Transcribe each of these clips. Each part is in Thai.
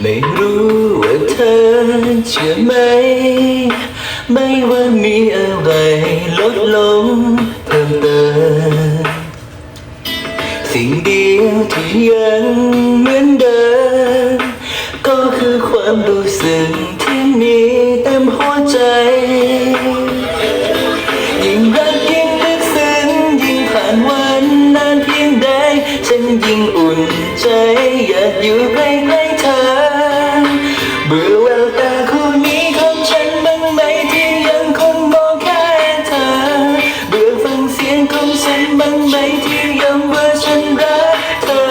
ไม่รู้ว่าเธอเชื่อไหม ไม่ว่ามีอะไรลดลงเพิ่มเติมสิ่งเดียวที่ยังเหมือนเดิม ความรู้สึกที่มีเต็มหัวใจ ยิ่งรักยิ่งลึกซึ้งยิ่งผ่านวันนานเพียงใด ฉันยิ่งอุ่นใจอยากอยู่ใกล้ๆเธอ เบื่อแววตาคู่นี้ของฉันบ้างไหมที่ยังคงมองแค่เธอ เบื่อฟังเสียงของฉันบ้างไหมที่ย้ำว่าฉันรักเธอ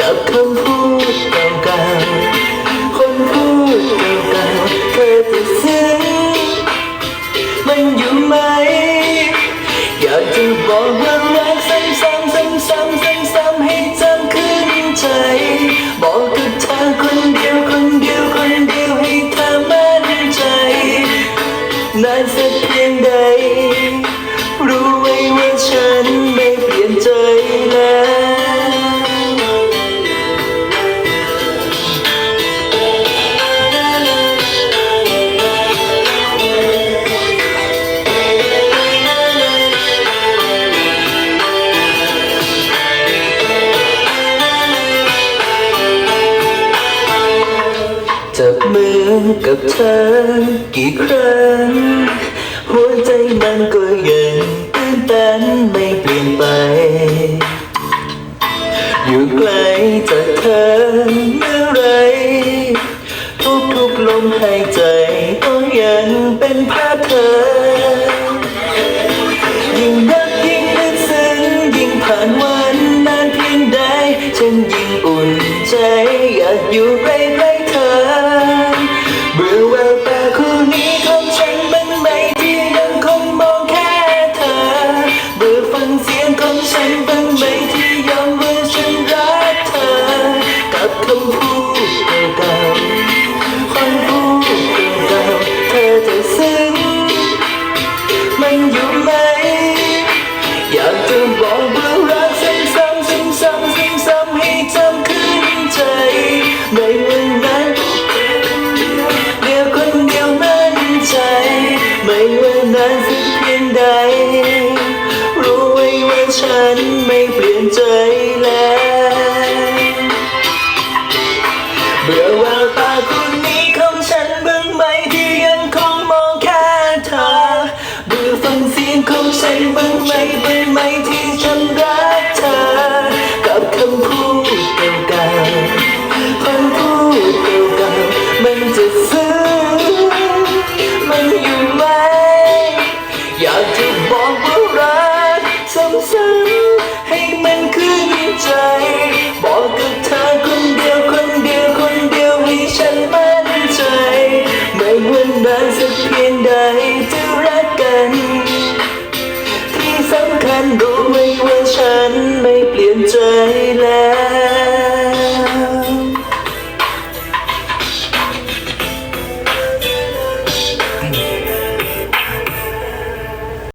กับคำพูดเก่าๆ ไหม อยากจะบอกว่ารักซ้ำซ้ำซ้ำซ้ำซ้ำๆให้จำขึ้นใจ บอกกับเธอคนเดียวคนเดียวคนเดียวให้เธอมั่นใจนานสักเพียงใด รู้ไว้ว่าฉันไม่เปลี่ยนใจแล้ว มือกับเธอกี่ครั้ง หัวใจมันก็ยังตื่นต้นไม่เปลี่ยนไป อยู่ไกลจากเธอเมื่อไร ทุกทุกๆลมหายใจก็ยังเป็นภาพเธอ ยิ่งรักยิ่งลึกซึ้งยิ่งผ่านวันนานเพียงใดฉันยิ่งอุ่นใจอยากอยู่ใกล้ ฉันไม่เปลี่ยนใจแล้วเบื่อแววตาคนนี้ของฉันบ้างไหมที่ยังคงมองแค่เธอเบื่อฟังเสียงของฉันบ้างไหมบ้างไหมที่ฉันรักเธอ กับคำพูดเก่าๆคำพูดเก่าๆมันจะซึ้งมันอยู่ไหมอยากจะบอกว่ารักซ้ำ Trời